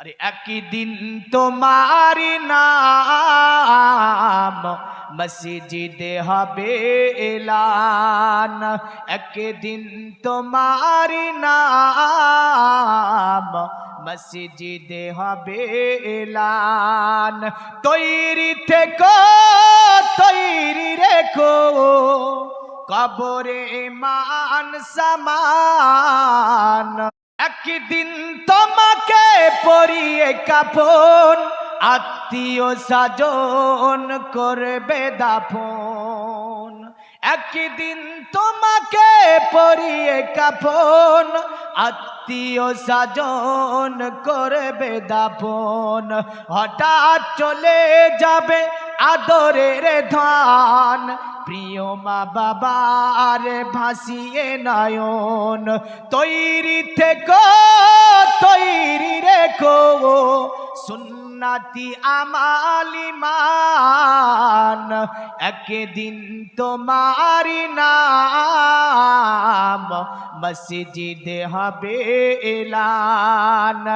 আরে একদিন তোমার নাম মসজিদে হবে এলান। একদিন তোমার নাম মসজিদে হবে এলান। তৈরি থেকো, তৈরি রেখো, কবরে মান সমান। একদিন তোমাকে পরিয়ে কাপন আত্মীয় সাজন করবে দাপন একদিন তোমাকে পরিয়ে কাপন আত্মীয় সাজন করবে দাপন হঠাৎ চলে যাবে আদরের ধান। প্রিয় মা বাবার ভাসিয়ে নয়ন। তৈরি থেকে তৈরি রেখো। সুন্নাতি আমালিমান একদিন তোমারি নাম মসজিদে হবে এলান,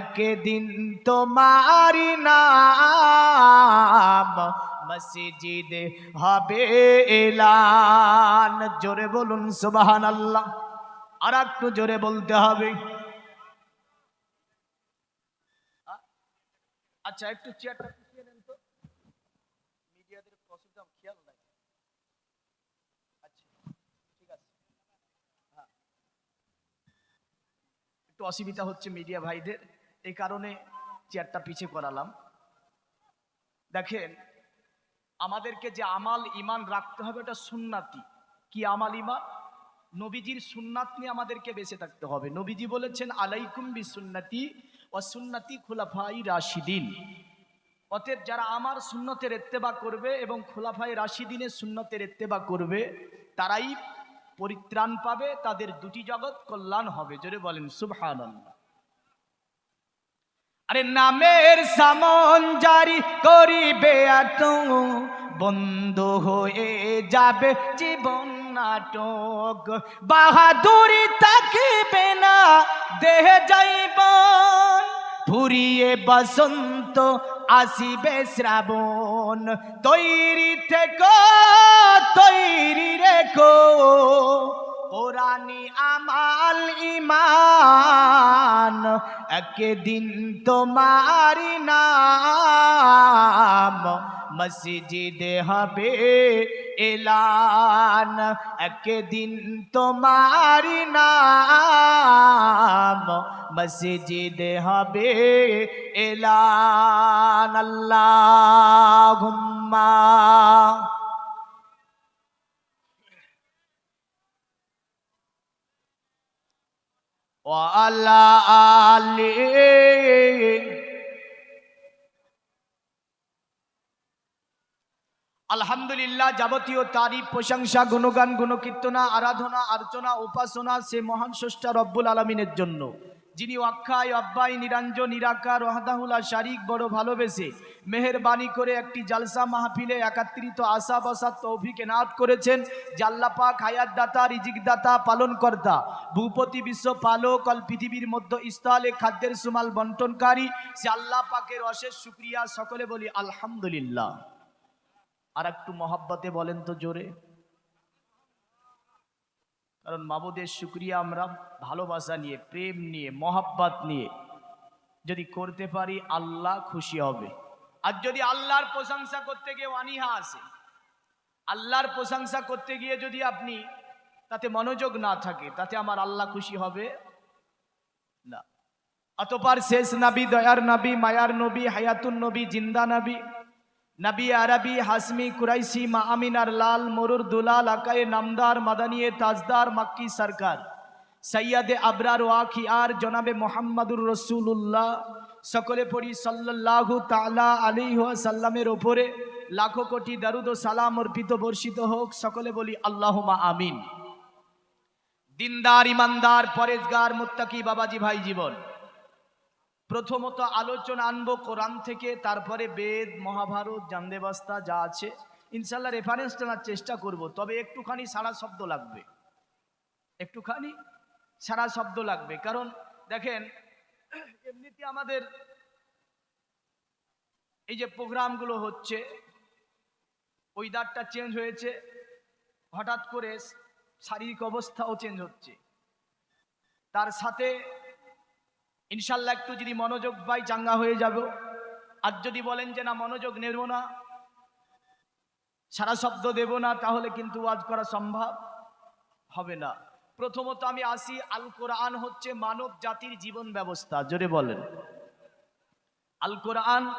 একদিন তোমারি নাম মসজিদে হবে এলান। জোরে বলুন সুবাহান আল্লাহ আর একটু জোরে বলতে হবে। আচ্ছা একটু চেয়ারটা পিছিয়ে নেন তো। মিডিয়াদের অসুবিধা খেয়াল নাই। আচ্ছা ঠিক আছে। হ্যাঁ। একটু অসুবিধা হচ্ছে মিডিয়া ভাইদের এই কারণে চেয়ারটা পিছিয়ে করালাম। দেখেন আমাদেরকে যে আমাল ইমান রাখতে হবে এটা সুন্নাতি। কি আমাল ইমান? নবীজির সুন্নাত নিয়ে আমাদেরকে বেঁচে থাকতে হবে। নবীজি বলেছেন আলাইকুম বি সুন্নাতি ও সুন্নাতি খোলাফাই রাশিদিন। অতএব যারা আমার সুন্নতের এত্তেবা করবে এবং খোলাফাই রাশিদিনের সুন্নতের এত্তেবা করবে, তারাই পরিত্রাণ পাবে, তাদের দুটি জগৎ কল্যাণ হবে। জোরে বলেন, সুবহানাল্লাহ। আরে নামের সামন জারি করিবে এত বন্ধ হয়ে যাবে জীবন নাটক। বাহাদুরি থাকিবে না, দেহ যাইবন ফুরিয়ে বসন্ত আসিবে শ্রাবণ। তৈরি থেকে, তৈরি রেখো। কোরআনি আমাল ইমান, একদিন তোমারি নাম। মসজিদে হবে এলান একদিন তোমারি নাম মসজিদে হবে এলান আল্লাহ وعلى آله আলহামদুলিল্লাহ, যাবতীয় তারিফ, প্রশংসা, গুণগান, গুণকীর্তনা, আরাধনা আর্চনা উপাসনা, সে মহান স্রষ্টা রব্বুল আলমিনের জন্য। যিনি অক্ষয়, অব্বাই, নিরঞ্জন, নিরাকার ওয়াহদাহুল্লা শারিক, বড় ভালোবেসে মেহেরবানি করে একটি জালসা মাহফিলে একাত্রিত আশা বসা তৌফিক এনাত করেছেন। জাল্লাপাক হায়াত দাতা রিজিক দাতা পালন কর্তা ভূপতি বিশ্ব পালক, অল পৃথিবীর মধ্য স্থলে খাদ্যের সুমাল বন্টনকারী, সে আল্লাহ পাকের অশেষ শুক্রিয়া। সকলে বলি, আলহামদুলিল্লাহ। আর একটু মহাব্বতে বলেন তো জোরে। কারণ মাবুদের শুক্রিয়া আমরা ভালোবাসা নিয়ে, প্রেম নিয়ে, মহাব্বাত নিয়ে যদি করতে পারি আল্লাহ খুশি হবে। আর যদি আল্লাহর প্রশংসা করতে গিয়ে অনীহা আসে, আল্লাহর প্রশংসা করতে গিয়ে যদি আপনি তাতে মনোযোগ না থাকে, তাতে আমার আল্লাহ খুশি হবে? না। অতপার শেষ নবী, দয়ার নবী, মায়ার নবী, হায়াতুন নবী, জিন্দা নবী নবী আরবি, হাসমি, কুরাইশি, মা আমিনার লাল, মরুর দুলাল, আকায়ে নামদার, মাদানিয়ে তাজদার, মাক্কি সরকার। সৈয়দে আবরার ওয়াকি আর জনাবে মোহাম্মদুর রসুল্লাহ সকলে পড়ি সাল্লাল্লাহু তাআলা আলাইহি সাল্লামের ওপরে। লাখো কোটি দারুদ ও সালাম অর্পিত, বর্ষিত হোক। সকলে বলি আল্লাহুমা আমিন। দিনদার, ইমানদার, পরেজগার, মুত্তাকি, বাবাজি ভাই জীবন প্রথমত আলোচনা আনব কোরআন থেকে, তারপরে বেদ, মহাভারত, জান্দেবাস্তা যা আছে। ইনশাল্লাহ রেফারেন্স টানার চেষ্টা করব, তবে একটুখানি সারা শব্দ লাগবে। একটুখানি সারা শব্দ লাগবে, কারণ দেখেন, এমনিতে আমাদের এই যে প্রোগ্রামগুলো হচ্ছে ওয়েদারটা চেঞ্জ হয়েছে, হঠাৎ করে শারীরিক অবস্থাও চেঞ্জ হচ্ছে। তার সাথে ইনশাল্লাহ একটু যদি মনোযোগ পাই চাঙ্গা হয়ে যাব। আর যদি বলেন যে, না, মনোযোগ নেব না, সারা শব্দ দেব না, তাহলে কিন্তু ওয়াজ করা সম্ভব হবে না। প্রথমত আমি আসি, আল কোরআন হচ্ছে মানব জাতির জীবন ব্যবস্থা। জোরে বলেন। আল কোরআন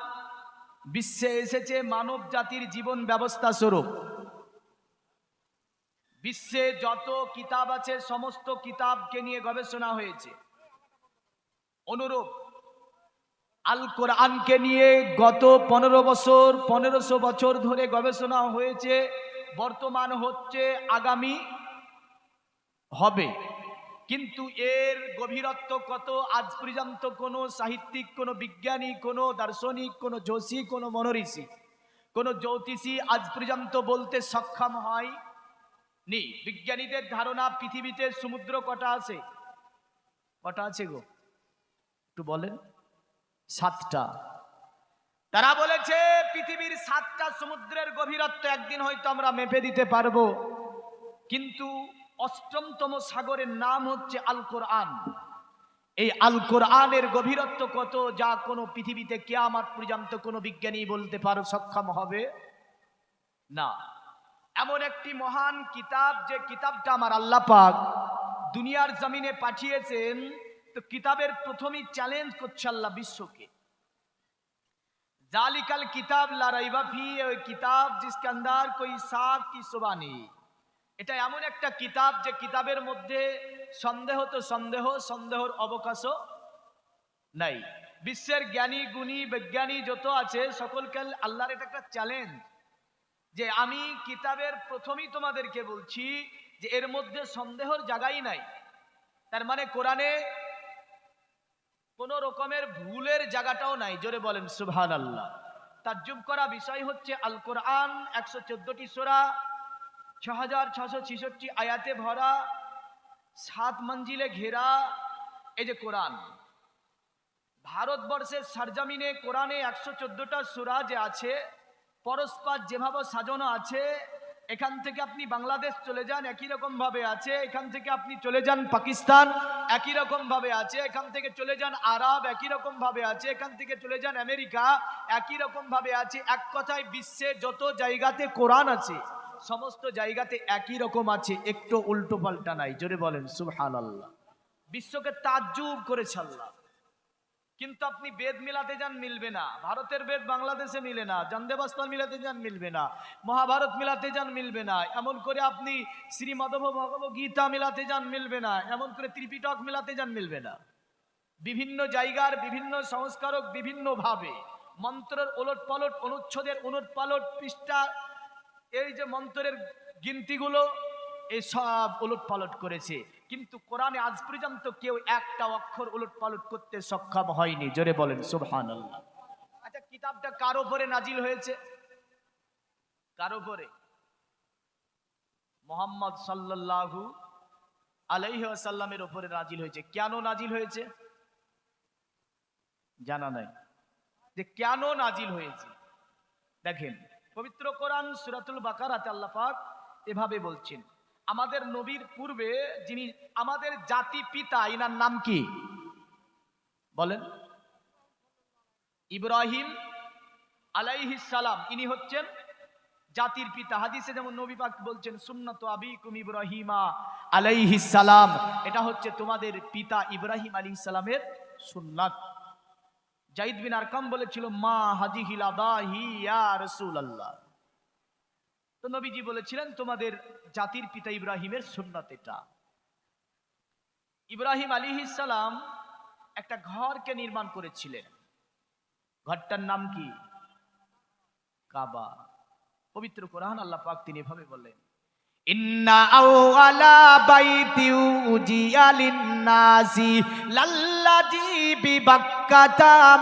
বিশ্বে এসেছে মানব জাতির জীবন ব্যবস্থা স্বরূপ। বিশ্বে যত কিতাব আছে, সমস্ত কিতাবকে নিয়ে গবেষণা হয়েছে। অনুরূপ। আল কোরআনকে নিয়ে গত পনেরো বছর, পনেরোশো বছর ধরে গবেষণা হয়েছে, বর্তমান হচ্ছে, আগামী হবে। কিন্তু এর গভীরত্ব কত? আজ পর্যন্ত কোনো সাহিত্যিক, কোনো বিজ্ঞানী, কোনো দার্শনিক, কোনো যোশী, কোনো মনোঋষি, কোনো জ্যোতিষী আজ পর্যন্ত বলতে সক্ষম হয় নি বিজ্ঞানীদের ধারণা পৃথিবীতে সমুদ্র কটা আছে? কটা আছে গো? একটু বলেন, সাতটা। তারা বলেছে, পৃথিবীর সাতটা সমুদ্রের গভীরত্ব একদিন হয়তো আমরা মেপে দিতে পারব, কিন্তু অষ্টমতম সাগরের নাম হচ্ছে আল কোরআন এই আল কোরআনের গভীরত্ব কত, যা কোনো পৃথিবীতে কেয়ামাত পর্যন্ত কোনো বিজ্ঞানী বলতে পারো, সক্ষম হবে? না। এমন একটি মহান কিতাব, যে কিতাবটা আমার আল্লাহ পাক দুনিয়ার জমিনে পাঠিয়েছেন তো কিতাবের প্রথমেই চ্যালেঞ্জ করছে আল্লাহ বিশ্বকে। জালিকাল কিতাব লারাইবাফি ওই কিতাব জিসকে আন্দার কই সাফ কি সোবানি। এটা এমন একটা কিতাব যে কিতাবের মধ্যে সন্দেহ তো সন্দেহ, সন্দেহর অবকাশ নাই। বিশ্বের জ্ঞানী, গুণী, বিজ্ঞানী যত আছে, সকলকে আল্লাহর এটা একটা চ্যালেঞ্জ যে আমি কিতাবের প্রথমেই তোমাদেরকে বলছি যে এর মধ্যে সন্দেহর জায়গাই নাই। তার মানে কোরআনে কোন রকমের ভুলের জায়গাটাও নাই। জোরে বলেন সুবহান আল্লাহ তাজ্জুব করা বিষয় হচ্ছে আল কোরআন একশো চোদ্দটি সোরা ছ হাজার ছশো ছিষট্টি আয়াতে ভরা, সাত মঞ্জিলে ঘেরা, এই যে কোরআন। ভারতবর্ষের সারজামিনে কোরআনে একশো চোদ্দটা সুরা যে আছে, পরস্পর যেভাবে সাজানো আছে এখান থেকে আপনি বাংলাদেশ চলে যান, একই রকম ভাবে আছে। এখান থেকে আপনি চলে যান পাকিস্তান, একই রকম ভাবে আছে। এখান থেকে চলে যান আরব, একই রকম ভাবে আছে। এখান থেকে চলে যান আমেরিকা, একই রকম ভাবে আছে। এক কথায় বিশ্বে যত জায়গাতে কোরআন আছে, সমস্ত জায়গাতে একই রকম আছে। একটু উল্টো পাল্টা নাই, জোরে বলেন সুবহান আল্লাহ বিশ্বকে তাজ্জুব করেছে আল্লাহ। কিন্তু আপনি বেদ মিলাতে যান, মিলবে না। ভারতের বেদ বাংলাদেশে মিলে না জন্দেবাস্তর মিলাতে যান, মিলবে না। মহাভারত মিলাতে যান, মিলবে না। এমন করে আপনি শ্রী মাধব ভগব গীতা মিলাতে যান, মিলবে না। এমন করে ত্রিপিটক মিলাতে যান, মিলবে না। বিভিন্ন জায়গার বিভিন্ন সংস্কারক বিভিন্ন ভাবে মন্ত্রের ওলট পালট অনুচ্ছেদের ওলট পালট পৃষ্ঠা, এই যে মন্ত্রের গিনতিগুলো এই সব ওলট পালট করেছে। কিন্তু কোরআনে আজ পর্যন্ত কেউ একটা অক্ষর উলট পালট করতে সক্ষম হয়নি। জোরে বলেন সুবহান আচ্ছা কিতাবটা কার উপরে নাজিল হয়েছে? কার উপরে? মোহাম্মদ সাল্লাল্লাহু আলাইহি সাল্লামের উপরে নাজিল হয়েছে। কেন নাজিল হয়েছে? জানা নাই। যে কেন নাজিল হয়েছে? দেখেন, পবিত্র কোরআন সুরাতুল বাকারাতে আল্লাহ পাক এভাবে বলছেন আমাদের নবীর পূর্বে যিনি আমাদের জাতি পিতা, ইনার নাম কি? বলেন। ইব্রাহিম সালাম, ইনি হচ্ছেন জাতির পিতা। হাদিসে যেমন নবী পাক বলছেন, সুন্নত আবিকুম ইব্রাহিমা সালাম। এটা হচ্ছে তোমাদের পিতা ইব্রাহিম আলাইহিস সালামের সুন্নাত। জাইদ বিন আরকাম বলেছিল, মা হাজিহিল আদাহি ইয়া রাসূলুল্লাহ। তো নবীজি বলেছিলেন, তোমাদের জাতির পিতা ইব্রাহিমের সুন্নাত এটা। ইব্রাহিম আলী সালাম একটা ঘরকে নির্মাণ করেছিলেন। ঘরটার নাম কি? কাবা। পবিত্র কোরআন আল্লাহ পাক তিনি এভাবে বললেন, ইন্না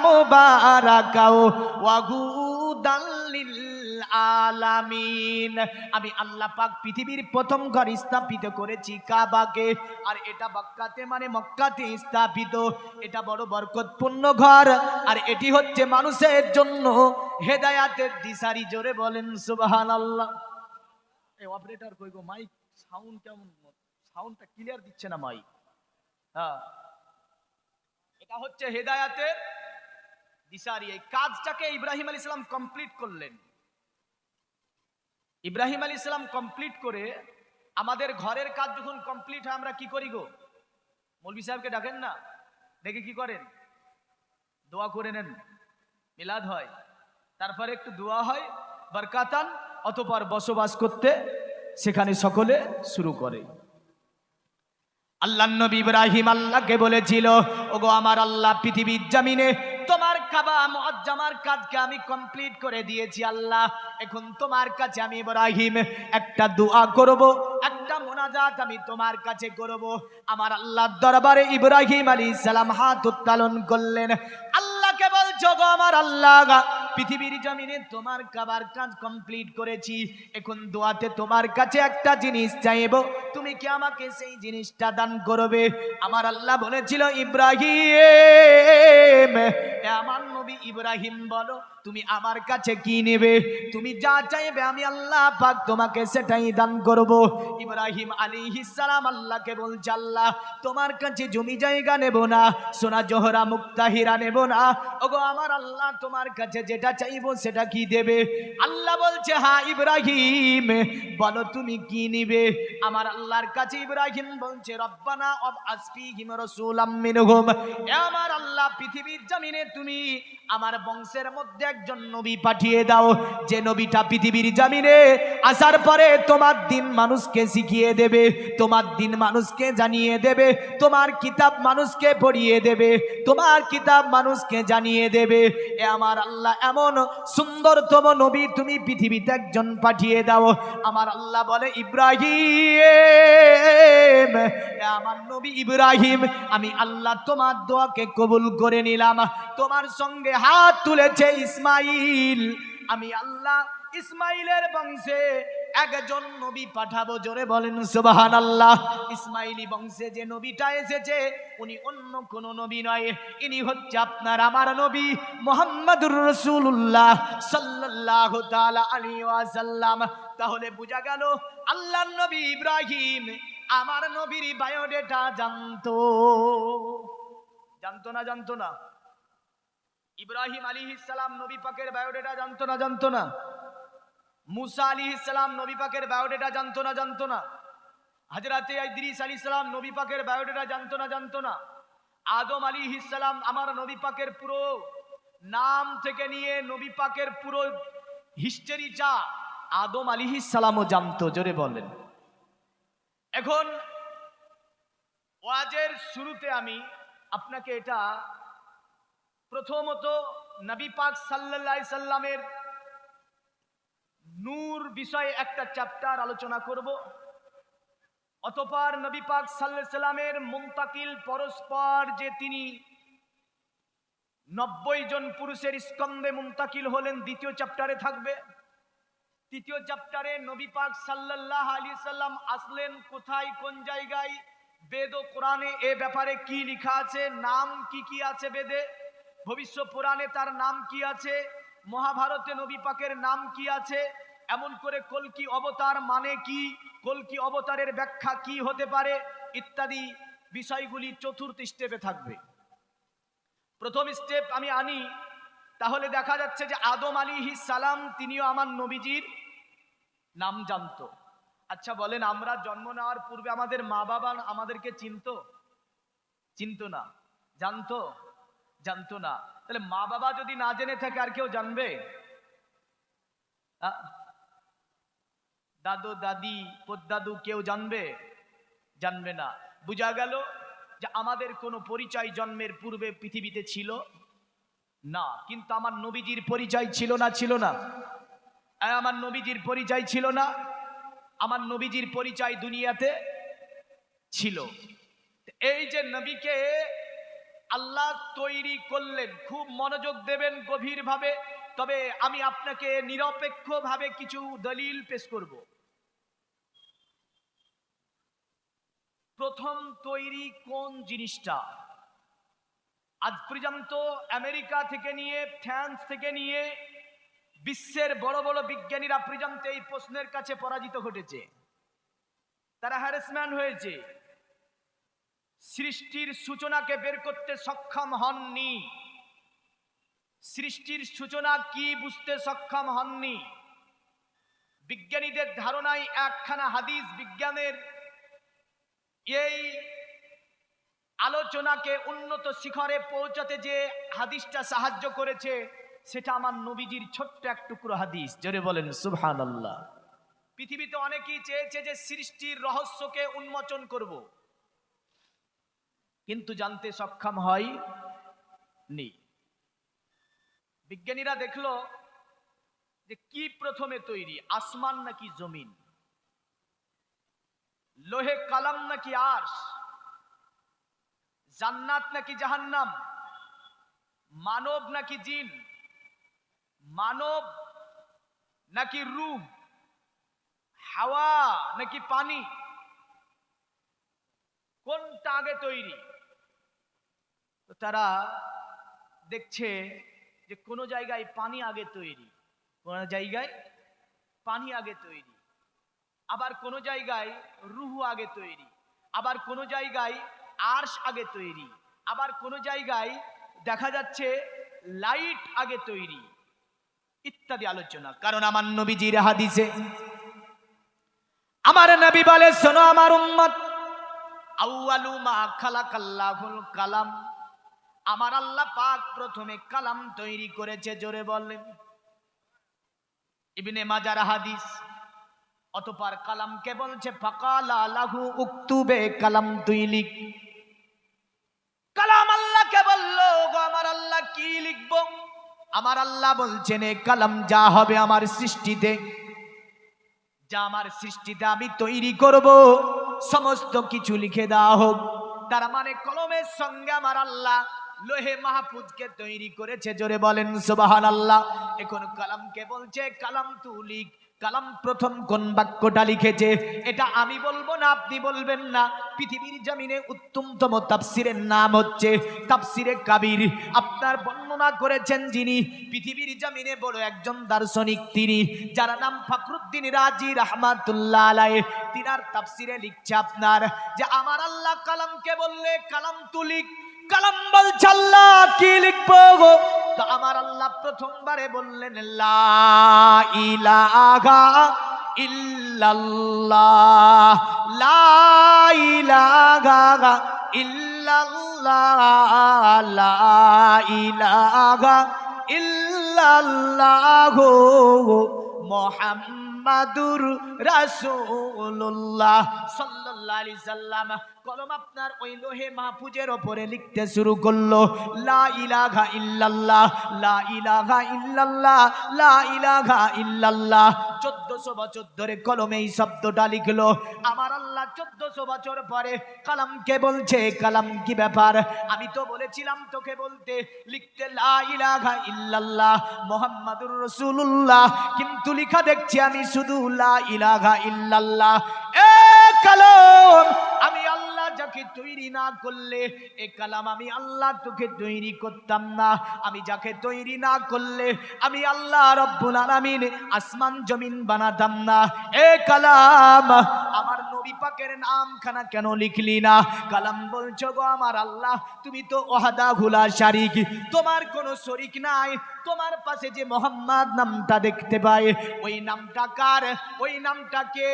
মুবারাকাও আলামিন। আমি আল্লাহ পাক পৃথিবীর প্রথম ঘর স্থাপিত করেছি কাবাকে। আর এটা মক্কাতে মানে মক্কাতে স্থাপিত। এটা বড় বরকতপূর্ণ ঘর। আর এটি হচ্ছে মানুষের জন্য হেদায়াতের দিশারি। জোরে বলেন, সুবহানাল্লাহ। এই অপারেটর কই গো? মাইক সাউন্ড কেমন? সাউন্ডটা ক্লিয়ার দিচ্ছে না মাইক হ্যাঁ। এটা হচ্ছে হেদায়াতের দিশারি। এই কাজটাকে ইব্রাহিম আলী ইসলাম কমপ্লিট করলেন। ইব্রাহিম আলী ইসলাম কমপ্লিট করে আমাদের ঘরের কাজ যখন কমপ্লিট হয়, আমরা কি করি গো? মৌলবি সাহেবকে ডাকেন না? দেখে কি করেন? দোয়া করে নেন। মিলাদ হয়। তারপরে একটু দোয়া হয়, বরকাতান, অতপর বসবাস করতে সেখানে সকলে শুরু করে। আল্লাহ নবী ইব্রাহিম আল্লাহকে বলেছিল, ওগো আমার আল্লাহ পৃথিবীর জামিনে তোমার কাবা মুআজ্জামার কাজকে আমি কমপ্লিট করে দিয়েছি, আল্লাহ। এখন তোমার কাছে আমি ইব্রাহিম একটা দোয়া করব, একটা মোনাজাত আমি তোমার কাছে করব। আমার আল্লাহর দরবারে ইব্রাহিম আলী সালাম হাত উত্তোলন করলেন। বলছো গো আমার আল্লাহ পৃথিবীর জমিনে তোমার কাবার কাজ কমপ্লিট করেছি। এখন দোয়াতে তোমার কাছে একটা জিনিস চাইব। তুমি কি আমাকে সেই জিনিসটা দান করবে? আমার আল্লাহ বলেছিল, ইব্রাহিম আমার নবী ইব্রাহিম বলো, তুমি আমার কাছে কি নেবে? তুমি যা চাইবে আমি আল্লাহ পাক তোমাকে সেটাই দান করব। ইব্রাহিম আলাইহিস সালাম আল্লাহকে বলছে, আল্লাহ, তোমার কাছে জমি জায়গা নেব না, সোনা জোহরা মুক্তা হীরা নেব না। ওগো, আমার আল্লাহ তোমার কাছে যেটা চাইব সেটা কি দেবে? আল্লাহ বলছে হ্যাঁ ইব্রাহিম, বলো তুমি কি নিবে? আমার আল্লাহর কাছে ইব্রাহিম বলছে, রব্বানা অব আসফিহিম রাসূলাম মিনহুম। এ আমার আল্লাহ, পৃথিবীর জমিনে তুমি আমার বংশের মধ্যে একজন নবী পাঠিয়ে দাও। যে নবীটা পৃথিবীর জমিনে আসার পরে তোমার দিন মানুষকে শিখিয়ে দেবে, তোমার দিন মানুষকে জানিয়ে দেবে, তোমার কিতাব মানুষকে পড়িয়ে দেবে, তোমার কিতাব মানুষকে জানিয়ে দেবে। এ আমার আল্লাহ এমন সুন্দরতম নবী তুমি পৃথিবীতে একজন পাঠিয়ে দাও। আমার আল্লাহ বলে, ইব্রাহিম আমার নবী ইব্রাহিম, আমি আল্লাহ তোমার দোয়াকে কবুল করে নিলাম। তোমার সঙ্গে হাত তুলেছে ইসমাইল। আমি আল্লাহ ইসমাইলের বংশে একজন নবী পাঠাবো, জোরে বলেন সুবাহান আল্লাহ ইসমাইলি বংশে যে নবীটা এসেছে, উনি অন্য কোন নবী নয়, ইনি হচ্ছে আপনার আমার নবী মোহাম্মদুর রসুল্লাহ সাল্লাহ তাআলা আলাইহি ওয়াসাল্লাম। তাহলে বোঝা গেল আল্লাহর নবী ইব্রাহিম আমার নবীর বায়োডেটা জানতো। জানতো না জানতো না? ইব্রাহিম আলী ইসালাম নবী পাকের বায়োডেটা জানতো না জানতো না? মুসা আলী ইসলাম নবী পাকের বায়োডেটা জানতো না জানতো না? হাজরাতে ইদ্রিস আলী ইসলাম নবী পাকের বায়োডেটা জানতো না জানতো না? আদম আলী ইসলাম আমার নবী পাকের পুরো নাম থেকে নিয়ে নবী পাকের পুরো হিস্টেরি যা আদম আলী ইসলামও জানতো, জোরে বলেন। এখন ওয়াজের শুরুতে আমি আপনাকে এটা প্রথমত নবী পাক আলাইহি সাল্লামের নূর বিষয়ে একটা চ্যাপ্টার আলোচনা করব। অতপর নবী পাক সাল্লাল্লাহু সাল্লামের মুন্তাকিল পরস্পর যে তিনি নব্বই জন পুরুষের স্কন্দে মুমতাকিল হলেন, দ্বিতীয় চ্যাপ্টারে থাকবে। তৃতীয় চ্যাপ্টারে নবী পাক সাল্লাল্লাহ আলী সাল্লাম আসলেন কোথায়, কোন জায়গায়, বেদ ও কোরআনে এ ব্যাপারে কি লেখা আছে, নাম কি কি আছে বেদে? ভবিষ্যৎ পুরাণে তার নাম কি আছে? মহাভারতে নবী পাকের নাম কি আছে? এমন করে কলকি অবতার মানে কি? কলকি অবতারের ব্যাখ্যা কি হতে পারে? ইত্যাদি বিষয়গুলি চতুর্থ স্টেপে থাকবে। প্রথম স্টেপ আমি আনি, তাহলে দেখা যাচ্ছে যে আদম আলী সালাম তিনিও আমার নবীজির নাম জানতো। আচ্ছা বলেন, আমরা জন্ম নেওয়ার পূর্বে আমাদের মা বাবা আমাদেরকে চিনত? চিনতো না। জানতো? জানতো না। তাহলে মা বাবা যদি না জেনে থাকে, আর কেউ জানবে? দাদু, দাদি পদ্দাদু কেউ জানবে? জানবে না। বোঝা গেল যে আমাদের কোনো পরিচয় জন্মের পূর্বে পৃথিবীতে ছিল না, কিন্তু আমার নবীজির পরিচয় ছিল না ছিল না। আমার নবীজির পরিচয় ছিল না, আমার নবীজির পরিচয় দুনিয়াতে ছিল। এই যে নবীকে আল্লাহ তৈরি করলেন, খুব মনোযোগ দেবেন গভীরভাবে, তবে আমি আপনাকে নিরপেক্ষভাবে কিছু দলিল পেশ করব। প্রথম তৈরি কোন জিনিসটা? আজ পর্যন্ত আমেরিকা থেকে নিয়ে, ফ্রান্স থেকে নিয়ে, বিশ্বের বড় বড় বিজ্ঞানীরা পর্যন্ত এই প্রশ্নের কাছে পরাজিত ঘটেছে। তারা হ্যারাসম্যান হয়েছে। সৃষ্টির সূচনাকে বের করতে সক্ষম হননি। সৃষ্টির সূচনা কি বুঝতে সক্ষম হননি? বিজ্ঞানীদের ধারণায় একখানা হাদিস বিজ্ঞানের। এই আলোচনাকে উন্নত শিখরে পৌঁছাতে যে হাদিসটা সাহায্য করেছে, সেটা আমার নবীজির ছোট্ট এক টুকরো হাদিস। জোরে বলেন সুবহান আল্লাহ পৃথিবীতে অনেকেই চেয়েছে যে সৃষ্টির রহস্যকে উন্মোচন করব। কিন্তু জানতে সক্ষম হয় নি। বিজ্ঞানীরা দেখল যে কি প্রথমে তৈরি, আসমান নাকি জমিন? লোহে কালাম নাকি আর্শ? জান্নাত নাকি জাহান্নাম? মানব নাকি জিন? মানব নাকি রূহ হাওয়া নাকি পানি? কোনটা আগে তৈরি? তো তারা দেখছে যে কোনো জায়গায় পানি আগে তৈরি, কোন জায়গায় পানি আগে তৈরি, আবার কোন জায়গায় রুহু আগে তৈরি, আবার কোন জায়গায় আর্শ আগে তৈরি, আবার কোন জায়গায় দেখা যাচ্ছে লাইট আগে তৈরি ইত্যাদি আলোচনা। কারণ আমার নবীজির হাদিসে, আমার নবী বলে, শোনো আমার উম্মত, আউয়ালু মা খালাকাল্লাহুল কালাম। আমার আল্লাহ পাক প্রথমে কালাম তৈরি করেছে, জোরে বললেন ইবনে মাজার হাদিস, অতপার কালামকে বলছে, ফাকালা লাহু উক্তুবে কালাম তুই লিখ। কালাম আল্লাহকে বলল, গো আমার আল্লাহ কি লিখব? আমার আল্লাহ বলছেন, এ কালাম যা হবে আমার সৃষ্টিতে, যা আমার সৃষ্টিতে আমি তৈরি করব, সমস্ত কিছু লিখে দেওয়া হোক। তার মানে কলমের সঙ্গে আমার আল্লাহ লোহে মাহফুজকে তৈরি করেছে, জোরে বলেন সুবাহান আল্লাহ এখন কালামকে বলছে? কালাম তু লিখ। কালাম প্রথম কোন বাক্যটা লিখেছে? এটা আমি বলব না, আপনি বলবেন না। পৃথিবীর জমিনে উত্তমতম তাফসিরের নাম হচ্ছে তাফসিরে কাবির। আপনার বর্ণনা করেছেন যিনি, পৃথিবীর জমিনে বড় একজন দার্শনিক তিনি, যার নাম ফখরুদ্দিন রাজি রহমাতুল্লাহ আলাই তিনার তাফসিরে লিখছে আপনার যে, আমার আল্লাহ কালামকে বললে? কালাম তুলিক কালাম বলছে আল্লাহ কি লিখব গো? তো আমার আল্লাহ প্রথমবারে বললেন ইলাহা ইল্লাল্লাহ, লা ইলাহা ইল্লাল্লাহ, লা ইলাহা ইল্লাল্লাহ মোহাম্মদুর আলাইহি সাল্লাম। কলম আপনার ওই লোহে মাহফুজের ওপরে লিখতে শুরু করল, লা ইল্লাল্লাহ লা ইল্লাল্লাহ লা ইল্লাল্লাহ। চোদ্দশো বছর ধরে কলমে এই শব্দটা লিখলো। আমার আল্লাহ চোদ্দশো বছর পরে কালামকে বলছে? কালাম কি ব্যাপার? আমি তো বলেছিলাম তোকে বলতে, লিখতে লা ইলাহা ইল্লাল্লাহ, মোহাম্মদুর রসুল্লাহ কিন্তু লিখা দেখছি আমি শুধু লা ইলাহা ইল্লাল্লাহ। এ কালাম, আমি যাকে তৈরি না করলে এ কালাম আমি আল্লাহ তোকে তৈরি করতাম না। আমি যাকে তৈরি না করলে আমি আল্লাহ রব্বুল আলামিন আসমান জমিন বানাতাম না। এ কালাম, আমার নবী পাকের নামখানা কেন লিখলি না? কালাম বলছো গো আমার আল্লাহ, তুমি তো ওহাদা ঘুলা শারিক, তোমার কোনো শরিক নাই। তোমার পাশে যে মোহাম্মদ নামটা দেখতে পাই, ওই নামটা কার? ওই নামটাকে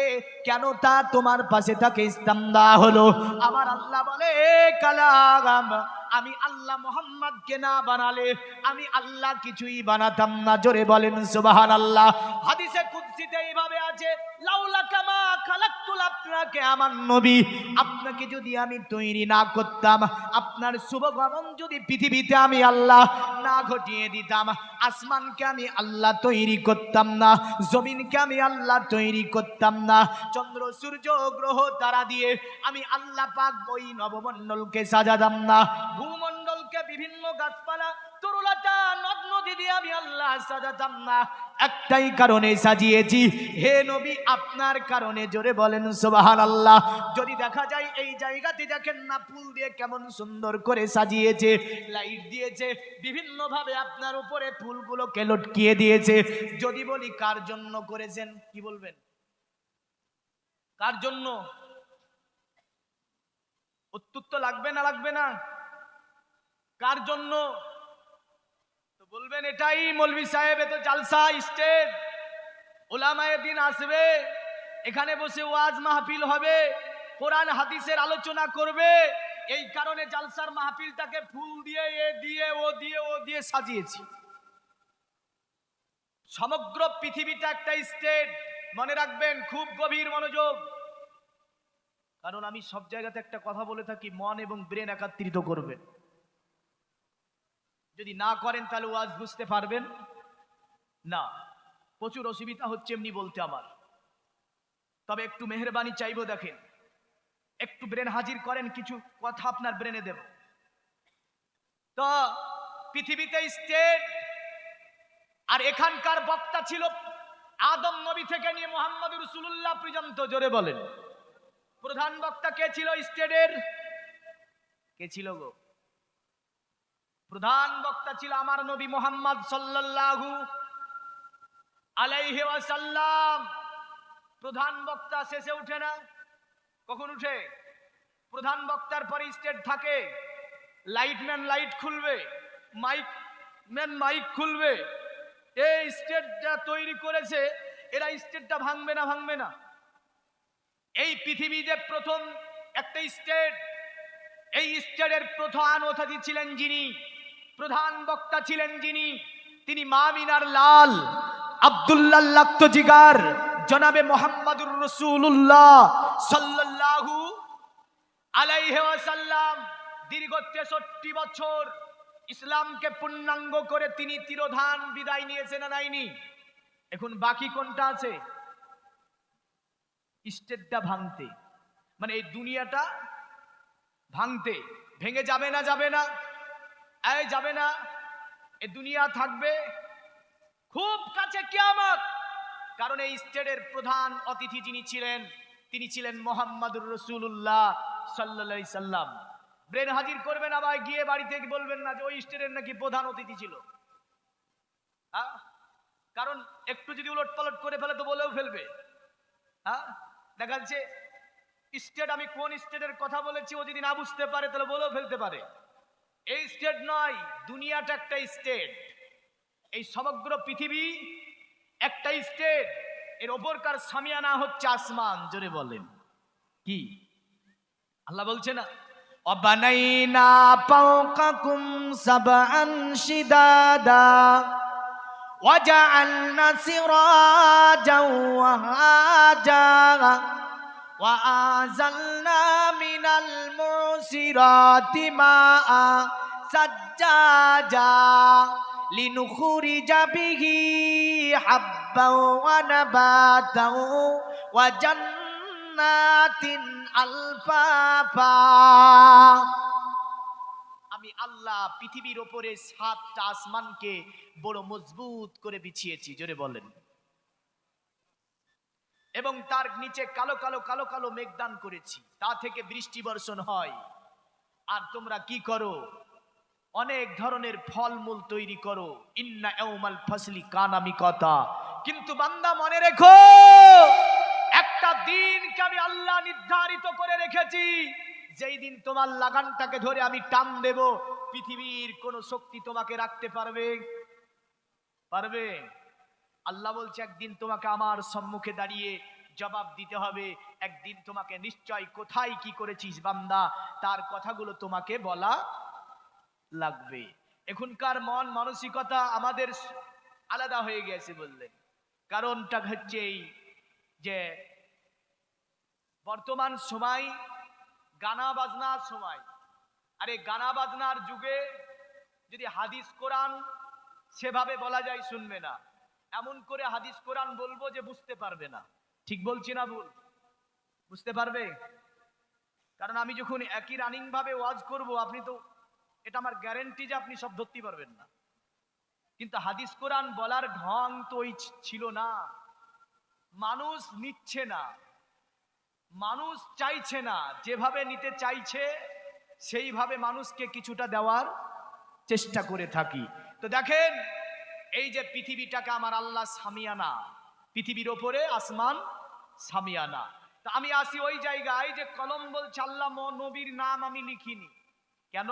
কেন তা তোমার পাশে তাকে ইসলাম দেওয়া হলো? আমার আল্লাহ বলে, "এ কালাম আমি আল্লাহ মোহাম্মদকে না বানালে, আমি আল্লাহ কিছুই বানাতাম না। জোরে বলেন সুবাহান আল্লাহ হাদিসে কুদসিতে এইভাবে আছে লাউলা কামা খালাক্তুল আপনাকে আমার নবী। আপনাকে যদি আমি তৈরি না করতাম, আপনার শুভগমন যদি পৃথিবীতে আমি আল্লাহ না ঘটিয়ে দিতাম আসমানকে আমি আল্লাহ তৈরি করতাম না, জমিনকে আমি আল্লাহ তৈরি করতাম না, চন্দ্র, সূর্য, গ্রহ, তারা দিয়ে আমি আল্লাহ পাক বই নবমন্ডলকে সাজাতাম না ভূমণ্ডলকে বিভিন্ন গাছপালা একটাই কারণে সাজিয়েছি। হে নবী, আপনার কারণে জোরে বলেন আল্লাহ যদি দেখা যায় এই জায়গাতে দেখেন না, ফুল দিয়ে কেমন সুন্দর করে সাজিয়েছে, লাইট দিয়েছে আপনার উপরে ফুলগুলোকে লটকিয়ে দিয়েছে। যদি বলি, কার জন্য করেছেন, কি বলবেন? কার জন্য? উত্তর তো লাগবে না লাগবে না? কার জন্য? তো বলবেন এটাই মৌলভি সাহেব, এ তো জালসা স্টেজ ওলামায় দিন আসবে, এখানে বসে ওয়াজ মাহফিল হবে, কোরআন হাদিসের আলোচনা করবে, এই কারণে জালসার মাহফিলটাকে ফুল দিয়ে, এ দিয়ে, ও দিয়ে ও দিয়ে সাজিয়েছি। সমগ্র পৃথিবীটা একটা স্টেট। মনে রাখবেন, খুব গভীর মনোযোগ। কারণ আমি সব জায়গাতে একটা কথা বলে থাকি, মন এবং ব্রেন একাত্রিত করবেন যদি না করেন তাহলে ওয়াজ বুঝতে পারবেন। না, প্রচুর অসুবিধা হচ্ছে এমনি বলতে আমার। তবে একটু মেহরবানি চাইব দেখেন। একটু ব্রেন হাজির করেন, কিছু কথা আপনার ব্রেনে দেব। তো, পৃথিবীতে স্টেট, আর এখানকার বক্তা ছিল আদম নবী থেকে নিয়ে মোহাম্মদ রসুল্লাহ পর্যন্ত, জোরে বলেন। প্রধান বক্তা কে ছিল স্টেটের? কে ছিল গো? প্রধান বক্তা ছিল আমার নবী মোহাম্মদ সাল্লাল্লাহু আলাইহি প্রধান বক্তা শেষে উঠে না? কখন উঠে? প্রধান বক্তার পরে স্টেট থাকে। লাইটম্যান লাইট খুলবে মাইক ম্যান মাইক খুলবে। এই স্টেটটা তৈরি করেছে, এরা স্টেটটা ভাঙবে না ভাঙবে না। এই পৃথিবী যে প্রথম একটা স্টেট এই স্টেটের প্রধান অতিথি ছিলেন যিনি। প্রধান বক্তা ছিলেন যিনি, তিনি মামিনার লাল, আব্দুল্লাহ জনাবে মোহাম্মদুর রসুল্লাহ সাল্লাল্লাহু আলাইহি ওয়াসাল্লাম। দীর্ঘ তেষট্টি বছর ইসলামকে পূর্ণাঙ্গ করে তিনি তিরোধান বিদায় নিয়েছেন নাইনি? এখন বাকি কোনটা আছে? স্টেটটা ভাঙতে। মানে এই দুনিয়াটা ভাঙতে। ভেঙে যাবে না যাবে না। এই যাবে না। এ দুনিয়া থাকবে খুব কাছে কিয়ামত। কারণ এই স্টেটের প্রধান অতিথি যিনি ছিলেন, তিনি ছিলেন মোহাম্মদুর রসুল্লাহ সাল্লা সাল্লাম। ব্রেন হাজির করবেন আবার গিয়ে বাড়িতে গিয়ে বলবেন না যে ওই স্টেটের নাকি প্রধান অতিথি ছিল। হ্যাঁ? কারণ একটু যদি উলট পালট করে ফেলে তো বলেও ফেলবে। হ্যাঁ? দেখা যাচ্ছে, স্টেট আমি কোন স্টেটের কথা বলেছি ও যদি না বুঝতে পারে তাহলে বলেও ফেলতে পারে। এই স্টেট নয় দুনিয়াটা একটা স্টেট এই সমগ্র পৃথিবী একটা স্টেট এর ওপরকার সামিয়ানা হচ্ছে আসমান জোরে বলেন কি আল্লাহ বলছে না অবানাইনা পাওকাকুম সাবআন শিদাদা وجعلنا سراجا وهاجا وأنزلنا من المعصرات ماء سجاجا لنخرج به حبا ونباتا وجنات ألفافا আমি আল্লাহ পৃথিবীর ওপরে সাতটা আসমানকে বড় মজবুত করে বিছিয়েছি জোরে বলেন এবং তার নিচে কালো কালো কালো কালো মেঘদান করেছি। তা থেকে বৃষ্টি বর্ষণ হয়। আর তোমরা কি করো? অনেক ধরনের ফলমূল তৈরি করো। ইন্না ফসলি কানামি কথা কিন্তু বান্দা, মনে রেখো, একটা দিনকে আমি আল্লাহ নির্ধারিত করে রেখেছি। যেই দিন তোমার লাগানটাকে ধরে আমি টান দেব, পৃথিবীর কোন শক্তি তোমাকে রাখতে পারবে? পারবে? আল্লাহ বলছে, একদিন তোমাকে আমার সম্মুখে দাঁড়িয়ে জবাব দিতে হবে। একদিন তোমাকে নিশ্চয় কোথায় কি করেছিস বান্দা? তার কথাগুলো তোমাকে বলা লাগবে। এখনকার মন মানসিকতা আমাদের আলাদা হয়ে গেছে বললেন। কারণটা হচ্ছে এই যে বর্তমান সময়, গানা বাজনার সময়। আরে গানা বাজনার যুগে যদি হাদিস, কোরআন সেভাবে বলা যায় শুনবে না। এমন করে হাদিস কোরআন বলব যে বুঝতে পারবে না। ঠিক বলছি না ভুল? বুঝতে পারবে? কারণ আমি যখন একই রানিং ভাবে ওয়াজ করব, আপনি তো, এটা আমার গ্যারেন্টি যে আপনি সব ধরতে পারবেন না। কিন্তু হাদিস কোরআন বলার ঢং তো ওই ছিল না। মানুষ নিচ্ছে না। মানুষ চাইছে না। যেভাবে নিতে চাইছে, সেইভাবে মানুষকে কিছুটা দেওয়ার চেষ্টা করে থাকি। তো দেখেন এই যে পৃথিবীটাকে আমার আল্লাহ সামিয়ানা, পৃথিবীর ওপরে আসমান সামিয়ানা। তা আমি আসি ওই জায়গায় যে কলম বলছে, আল্লাহ নবীর নাম আমি লিখিনি। কেন?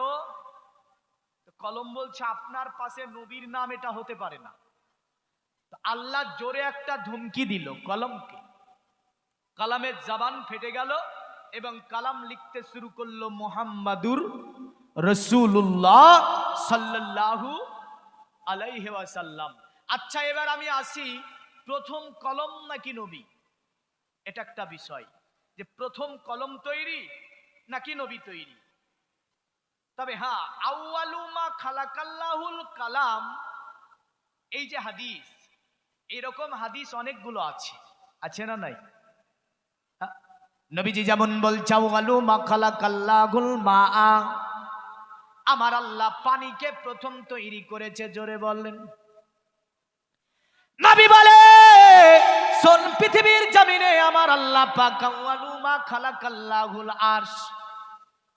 কলম বলছে, আপনার পাশে নবীর নাম এটা হতে পারে না। আল্লাহ জোরে একটা ধমকি দিল কলমকে। কালামের জবান ফেটে গেল এবং কালাম লিখতে শুরু করল, মোহাম্মদুর রসুল্লাহ সাল্লাল্লাহু আলাইহি আচ্ছা এবার আমি আসি প্রথম কলম নাকি নবী? এটা একটা বিষয় যে প্রথম কলম তৈরি নাকি নবী তৈরি? তবে হ্যাঁ আউয়ালুমা খালাকাল্লাহুল কালাম, এই যে হাদিস, এরকম হাদিস অনেকগুলো আছে। আছে না নাই? হ্যাঁ? নবীজি যেমন বলছে আউয়ালুমা খালাকাল্লাহুল মা আমার আল্লাহ পানিকে প্রথম তৈরি করেছে, জোরে বললেন নাবি বলে, সোন পৃথিবীর জমিনে আমার আল্লাহ পাক আউয়ালুমা খালাকাল্লাহুল আরশ।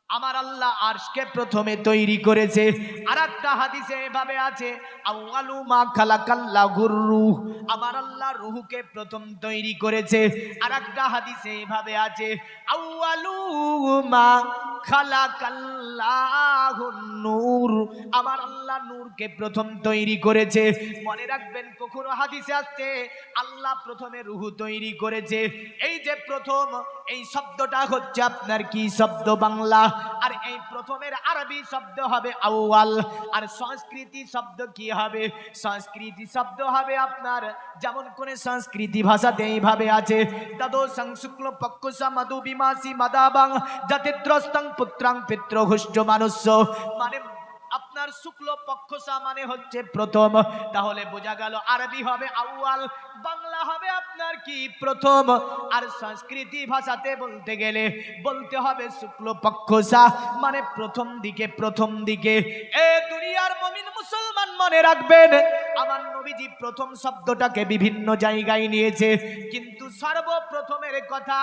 আমার আল্লাহ আরশকে প্রথমে তৈরি করেছে। আর একটা হাদিসে এভাবে আছে, আউয়ালু মা খালাকাল্লাহুর রূহ। আমার আল্লাহ রুহকে প্রথম তৈরি করেছে। আর একটা হাদিসে এভাবে আছে, আউয়ালু মা খালাকাল্লাহুন নূর। আমার আল্লাহ নূরকে প্রথম তৈরি করেছে। মনে রাখবেন, কখনো হাদিসে আসছে, আল্লাহ প্রথমে রুহু তৈরি করেছে। এই যে প্রথম এই শব্দটা হচ্ছে আপনার কি শব্দ বাংলা? আর এই প্রথমের আরবি শব্দ হবে আউয়াল। আর সংস্কৃতি শব্দ কি হবে? সংস্কৃতি শব্দ হবে আপনার, যেমন কোন সংস্কৃতি ভাষাতে এইভাবে আছে। তদো সংশুক্ল পক্ষসা মধু বিমাসি মাদাবাং জাতিদ্রস্তং পুত্রাং পিত্র মানুষ্য। মানে আপনার শুক্ল পক্ষসা মানে হচ্ছে প্রথম। তাহলে বোঝা গেল আরবি হবে আউয়াল, বাংলা হবে আপনার কি প্রথম। আর সংস্কৃতি ভাষাতে বলতে গেলে বলতে হবে শুক্ল পক্ষসা মানে প্রথম দিকে প্রথম দিকে। এ দুনিয়ার মমিন মুসলমান মনে রাখবেন, আমার নবীজি প্রথম শব্দটাকে বিভিন্ন জায়গায় নিয়েছে, কিন্তু সর্বপ্রথমের কথা